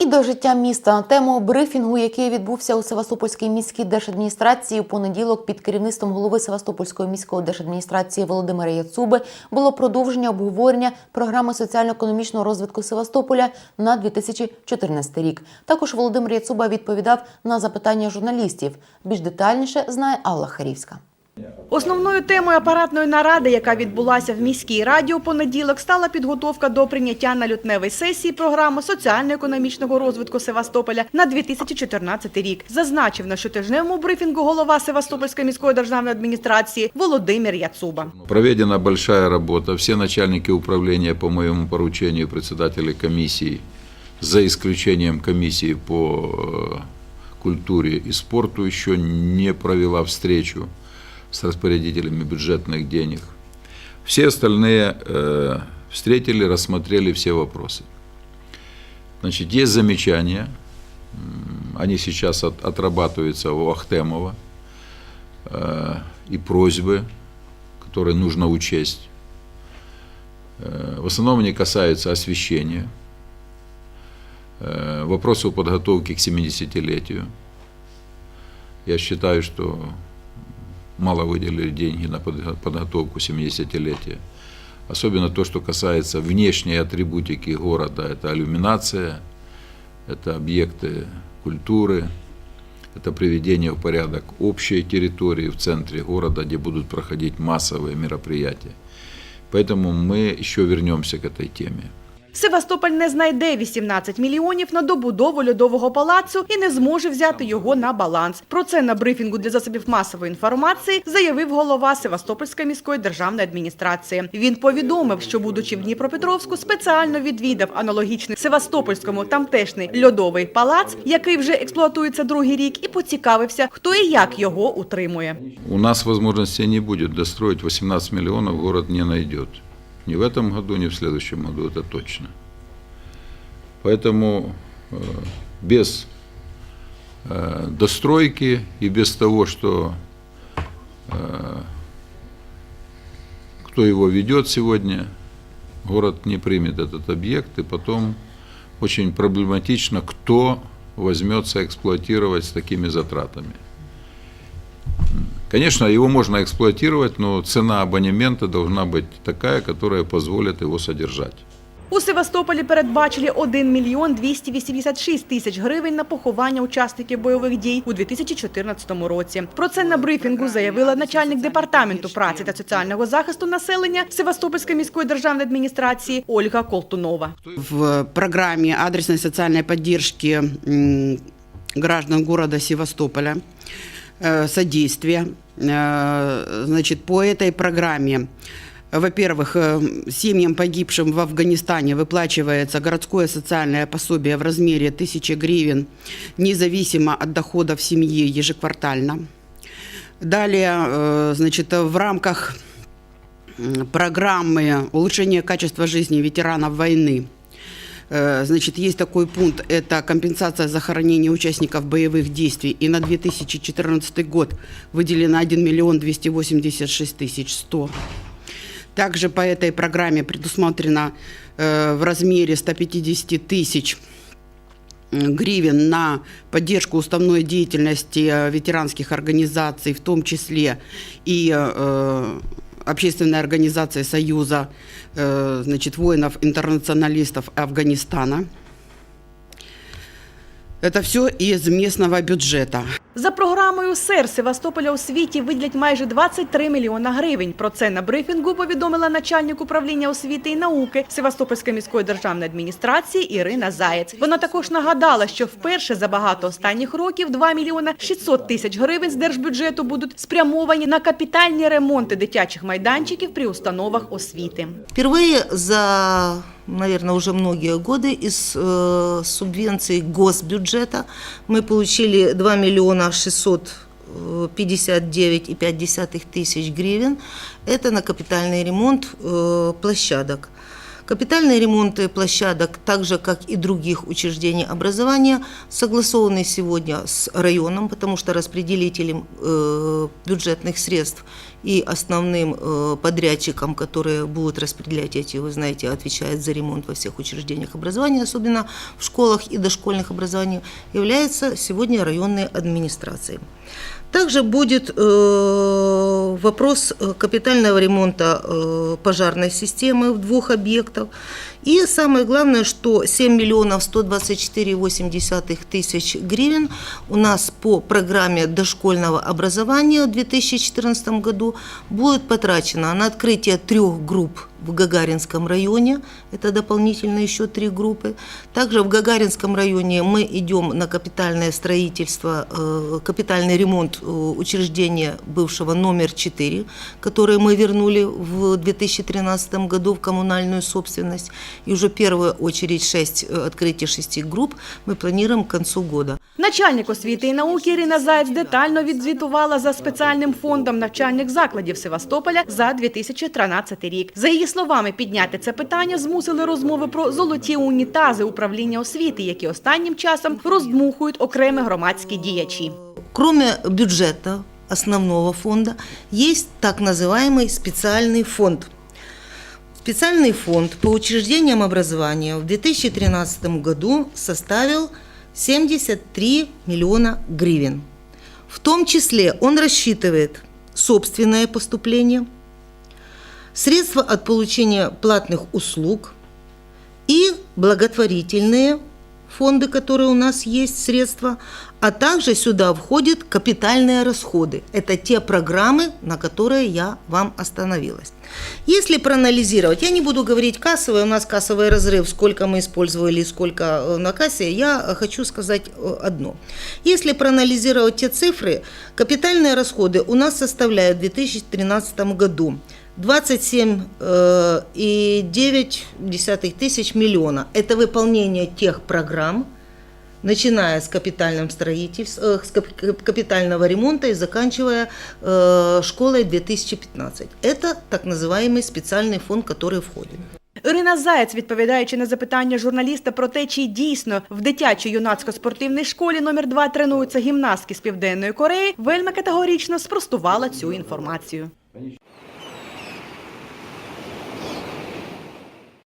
І до життя міста на тему брифінгу, який відбувся у Севастопольській міській держадміністрації у понеділок під керівництвом голови Севастопольської міської держадміністрації Володимира Яцуби, було продовження обговорення програми соціально-економічного розвитку Севастополя на 2014 рік. Також Володимир Яцуба відповідав на запитання журналістів. Більш детальніше знає Алла Харівська. Основною темою апаратної наради, яка відбулася в міській раді у понеділок, стала підготовка до прийняття на лютневій сесії програми соціально-економічного розвитку Севастополя на 2014 рік. Зазначив на щотижневому брифінгу голова Севастопольської міської державної адміністрації Володимир Яцуба. Проведена большая работа. Все начальники управления по моему поручению, председатели комиссии, за исключением комиссии по э, культуре и спорту, еще не провела встречу с распорядителями бюджетных денег. Все остальные э, встретили, рассмотрели все вопросы. Значит, есть замечания, они сейчас от- отрабатываются у Ахтемова, э, и просьбы, которые нужно учесть. Э, В основном они касаются освещения, э, вопросов подготовки к 70-летию. Я считаю, что мало выделили деньги на подго- подготовку 70-летия. Особенно то, что касается внешней атрибутики города. Это иллюминация, это объекты культуры, это приведение в порядок общей территории в центре города, где будут проходить массовые мероприятия. Поэтому мы еще вернемся к этой теме. Севастополь не знайде 18 мільйонів на добудову льодового палацу і не зможе взяти його на баланс. Про це на брифінгу для засобів масової інформації заявив голова Севастопольської міської державної адміністрації. Він повідомив, що, будучи в Дніпропетровську, спеціально відвідав аналогічний Севастопольському тамтешний льодовий палац, який вже експлуатується другий рік, і поцікавився, хто і як його утримує. У нас возможности не будет достроить 18 миллионов, город не найдет. Ни в этом году, ни в следующем году, это точно. Поэтому э, без э, достройки и без того, что э, кто его ведет сегодня, город не примет этот объект, и потом очень проблематично, кто возьмется эксплуатировать с такими затратами. Конечно, его можно эксплуатировать, но цена абонемента должна быть такая, которая позволит его содержать. У Севастополі передбачили 1 мільйон 286 тисяч гривень на поховання учасників бойових дій у 2014 році. Про це на брифінгу заявила начальник департаменту праці та соціального захисту населення Севастопольської міської державної адміністрації Ольга Колтунова. в программе адресной социальной поддержки м, граждан города Севастополя э, содействие. Э, Значит, по этой программе, во-первых, э, семьям погибшим в Афганистане выплачивается городское социальное пособие в размере 1000 гривен, независимо от доходов семьи ежеквартально. Далее, э, значит, в рамках программы улучшения качества жизни ветеранов войны. Э, Значит, есть такой пункт, это компенсация захоронения участников боевых действий. И на 2014 год выделено 1 миллион 286 тысяч 100. Также по этой программе предусмотрено э, в размере 150 тысяч гривен на поддержку уставной деятельности э, ветеранских организаций, в том числе и э, общественной организации Союза э, значит, воинов-интернационалистов Афганистана. Это все из местного бюджета. За програмою СЕР Севастополя у світі виділять майже 23 мільйона гривень. Про це на брифінгу повідомила начальник управління освіти і науки Севастопольської міської державної адміністрації Ірина Заєць. Вона також нагадала, що вперше за багато останніх років 2 мільйона 600 тисяч гривень з держбюджету будуть спрямовані на капітальні ремонти дитячих майданчиків при установах освіти. Впервые за, наверное, уже многие годы из э, субвенций госбюджета мы получили 2 миллиона 659,5 тысяч гривен. Это на капитальный ремонт э, площадок. Капитальные ремонты площадок, так же как и других учреждений образования, согласованы сегодня с районом, потому что распределителем э, бюджетных средств и основным э, подрядчиком, которые будут распределять эти, вы знаете, отвечает за ремонт во всех учреждениях образования, особенно в школах и дошкольных образований, является сегодня районные администрации. Также будет э, вопрос э, капитального ремонта э, пожарной системы в двух объектах. И самое главное, что 7 миллионов 124,8 тысяч гривен у нас по программе дошкольного образования в 2014 году будет потрачено на открытие трех групп в Гагаринском районе, это дополнительно еще три группы. Также в Гагаринском районе мы идем на капитальное строительство, э, капитальный ремонт э, учреждения бывшего номер 4, которое мы вернули в 2013 году в коммунальную собственность. И уже в первую очередь 6, э, открытие шести групп мы планируем к концу года. Начальник освіти і науки Ірина Заєць детально відзвітувала за спеціальним фондом навчальних закладів Севастополя за 2013 рік. За її словами, підняти це питання змусили розмови про золоті унітази управління освіти, які останнім часом роздмухують окремі громадські діячі. Кроме бюджета основного фонда, есть так называемый специальный фонд. Специальный фонд по учреждениям образования в 2013 году составил 73 миллиона гривен. В том числе он рассчитывает собственное поступление, средства от получения платных услуг и благотворительные фонды, которые у нас есть, средства, а также сюда входят капитальные расходы. Это те программы, на которые я вам остановилась. Если проанализировать, я не буду говорить кассовый, у нас кассовый разрыв, сколько мы использовали, сколько э, на кассе, я хочу сказать э, одно. Если проанализировать те цифры, капитальные расходы у нас составляют в 2013 году 27,9 тысяч миллиона. Это выполнение тех программ, начиная с капитальным строительства, э, с кап- капитального ремонта и заканчивая э, школой 2015. Это так называемый специальный фонд, который входит. Ірина Заєць, відповідаючи на запитання журналіста про те, чи дійсно в дитячій юнацько-спортивній школі номер 2 тренуються гімнастки з Південної Кореї, вельми категорично спростувала цю інформацію.